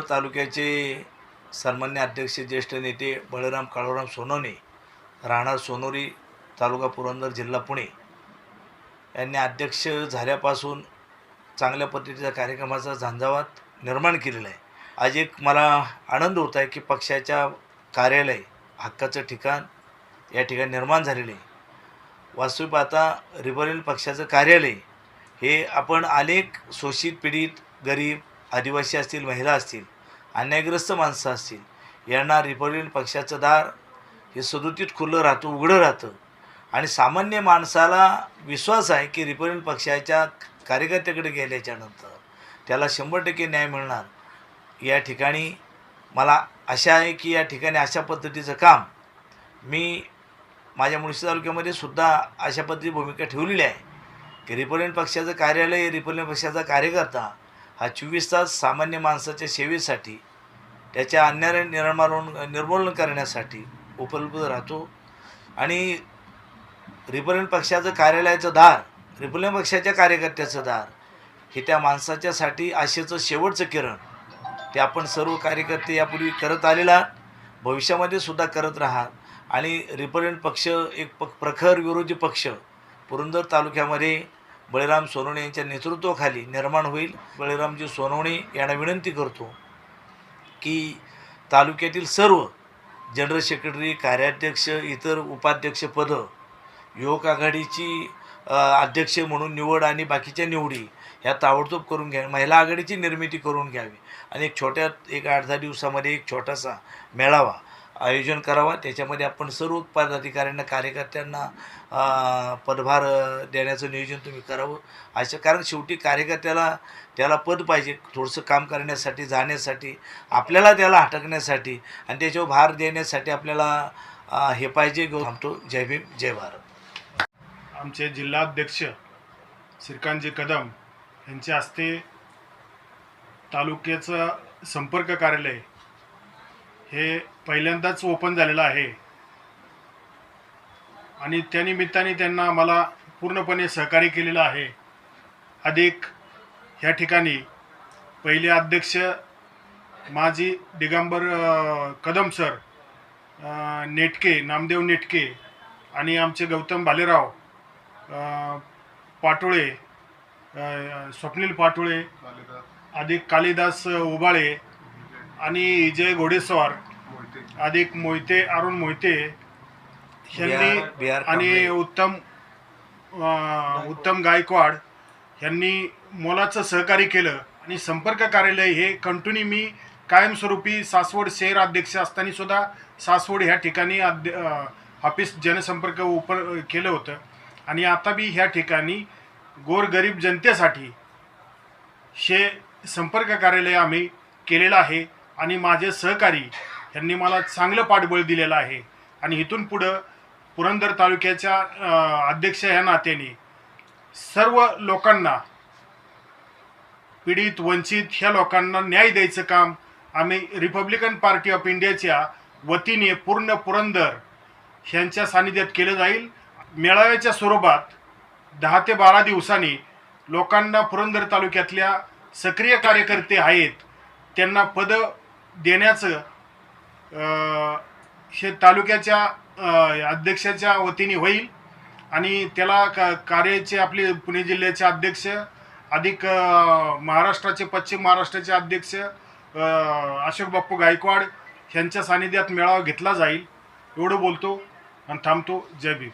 तालुक्याचे सन्मान्य अध्यक्ष ज्येष्ठ नेते बळीराम काळूराम सोनवणे राहणार सोनोरी तालुका पुरंदर जिल्हा पुणे. यांनी अध्यक्ष झाल्यापासून चांगल्या पद्धतीच्या कार्यक्रमाचा झंझावात निर्माण केलेला आहे. आज एक मला आनंद होत आहे की पक्षाच्या कार्यालय हक्काचं ठिकाण या ठिकाणी निर्माण झालेले आहे. वास्तविक आता रिपब्लिकन पक्षाचं कार्यालय हे आपण अनेक शोषित पीडित गरीब आदिवासी असतील महिला असतील अन्यायग्रस्त माणसं असतील. यांना रिपब्लिकन पक्षाचं दार हे सदुतीत खुलं राहतं उघडं राहतं. आणि सामान्य माणसाला विश्वास आहे की रिपब्लिकन पक्षाच्या कार्यकर्त्याकडे गेल्याच्यानंतर त्याला शंभर टक्के न्याय मिळणार. या ठिकाणी मला आशा आहे की या ठिकाणी अशा पद्धतीचं काम मी माझ्या मुळशी तालुक्यामध्ये सुद्धा अशा पद्धती भूमिका ठेवलेली आहे की रिपब्लिकन पक्षाचं कार्यालय रिपब्लिकन पक्षाचा कार्यकर्ता हा चोवीस तास सामान्य माणसाच्या सेवेसाठी त्याच्या अन्याय निर्माण निर्मूलन करण्यासाठी उपलब्ध राहतो. आणि रिपब्लिकन पक्षाचं कार्यालयाचं दार रिपब्लिकन पक्षाच्या कार्यकर्त्याचं दार हे त्या माणसाच्यासाठी आशेचं शेवटचं किरण. ते आपण सर्व कार्यकर्ते यापूर्वी करत आलेला भविष्यामध्ये सुद्धा करत राहा आणि रिपब्लिकन पक्ष एक प प्रखर विरोधी पक्ष पुरंदर तालुक्यामध्ये बळीराम सोनवणे यांच्या नेतृत्वाखाली निर्माण होईल. बळीरामजी सोनवणे यांना विनंती करतो की तालुक्यातील सर्व जनरल सेक्रेटरी कार्याध्यक्ष इतर उपाध्यक्षपदं युवक आघाडीची अध्यक्ष म्हणून निवड आणि बाकीच्या निवडी ह्या ताबडतोब करून घ्या महिला आघाडीची निर्मिती करून घ्यावी. आणि एक छोट्या एक आठ दहा दिवसामध्ये एक छोटासा मेळावा आयोजन करावा. त्याच्यामध्ये आपण सर्व पदाधिकाऱ्यांना कार्यकर्त्यांना पदभार देण्याचं नियोजन तुम्ही करावं. असं कारण शेवटी कार्यकर्त्याला त्याला पद पाहिजे. थोडंसं काम करण्यासाठी जाण्यासाठी आपल्याला त्याला हटकण्यासाठी आणि त्याच्यावर भार देण्यासाठी आपल्याला हे पाहिजे. घेऊन थांबतो. जय भीम जय भारत. आमचे जिल्हाध्यक्ष श्रीकांतजी कदम यांच्या हस्ते तालुक्याचं संपर्क कार्यालय हे पहिल्यांदाच ओपन झालेलं आहे. आणि त्यानिमित्ताने त्यांना मला पूर्णपणे सहकार्य केलेलं आहे. अधिक ह्या ठिकाणी पहिले अध्यक्ष माजी दिगंबर कदम सर नेटके नामदेव नेटके आणि आमचे गौतम भालेराव पाटोळे स्वप्नील पाटोळे अधिक कालिदास उबाळे आणि जय घोडेस्वार अधिक मोहिते अरुण मोहिते यांनी आणि. उत्तम अ, उत्तम गायकवाड यांनी मोलाचं सहकार्य केलं आणि संपर्क कार्यालय हे कंटिन्यू मी कायमस्वरूपी सासवड शहर अध्यक्ष असताना सुद्धा सासवड ह्या ठिकाणी अध्य अ, ऑफिस जनसंपर्क उप केलं होतं. आणि आता बी ह्या ठिकाणी गोरगरीब जनतेसाठी हे संपर्क कार्यालय आम्ही केलेलं आहे. आणि माझे सहकारी यांनी मला चांगलं पाठबळ दिलेलं आहे. आणि इथून पुढं पुरंदर तालुक्याच्या अध्यक्ष ह्या नात्याने सर्व लोकांना पीडित वंचित ह्या लोकांना न्याय द्यायचं काम आम्ही रिपब्लिकन पार्टी ऑफ इंडियाच्या वतीने पूर्ण पुरंदर ह्यांच्या सानिध्यात केलं जाईल. मेळाव्याच्या स्वरूपात दहा ते बारा दिवसांनी लोकांना पुरंदर तालुक्यातल्या सक्रिय कार्यकर्ते आहेत त्यांना पद देण्याचं हे तालुक्याच्या अध्यक्षाच्या वतीने होईल. आणि त्याला का कार्याचे आपले पुणे जिल्ह्याचे अध्यक्ष अधिक महाराष्ट्राचे पश्चिम महाराष्ट्राचे अध्यक्ष अशोक बाप्पू गायकवाड यांच्या सानिध्यात मेळावा घेतला जाईल. एवढं बोलतो आणि थांबतो. जय भीम.